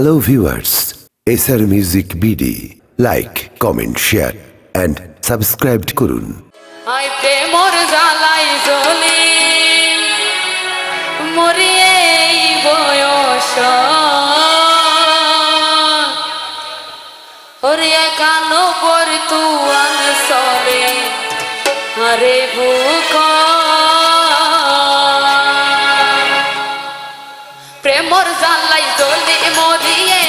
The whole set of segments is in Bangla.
Hello viewers SR music BD like comment share and subscribe করুন। মরিয়ে বয়স। ওরে একানো পর তুয়ান চলে। আরে বুক প্রেমর জ্বালাই জ্বলি মরিয়ে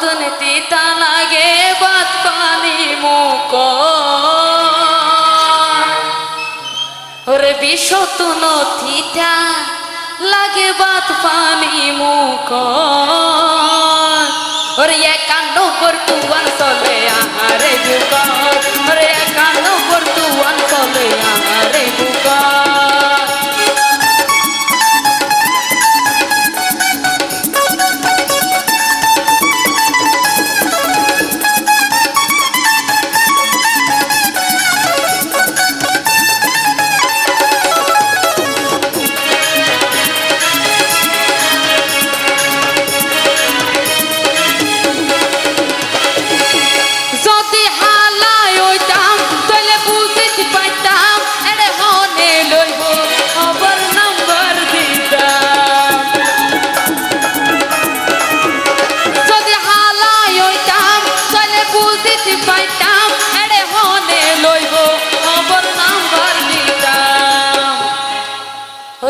জহরতন তিতা লাগে বাত পানি মুখ। ওরে বিষতুন থিতা লাগে বাত পানি মুখ। ওরে একান্ন বর্তুয়ান চলে আহারে যুগ। ওরে একান্ন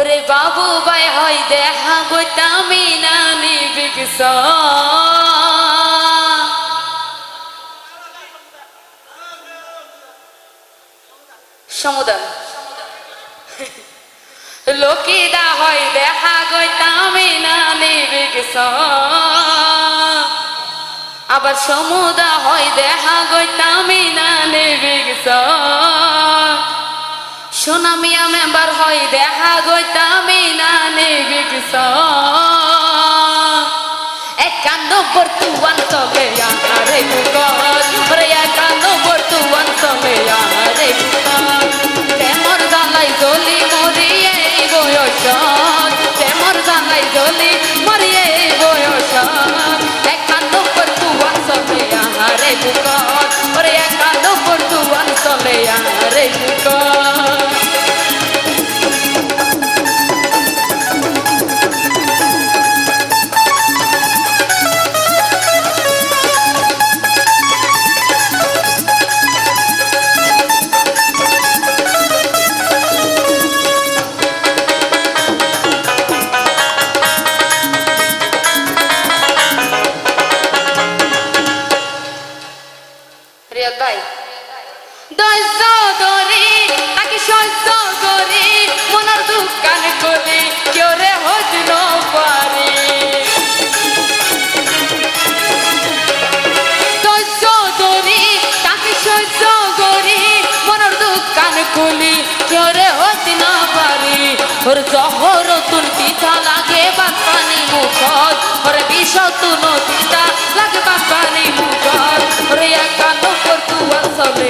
ওরে বাবু ভাই, হয় দেখা গইতামি না নিবিকস সমুদান। লোকিদা হয় দেখা গইতামি না নিবিকস আবার সমুদা, হয় দেখা গইতামি না নিবিকস সোনামিয়া মেম্বার হয় দেখা গইতামি না নিবিকস একান্ন বর্তুয়ান চলে আরে বুকর রিয়াদ তাকে সহ্য করি মনের দোকান খুলি কেউ রে না পারি। ওর পিঠা লাগে বাপানি মুখত, ওর বিষ তুন লাগে বাপানি মুখত। ওরে একান্ন পর্তুয়ান চলে।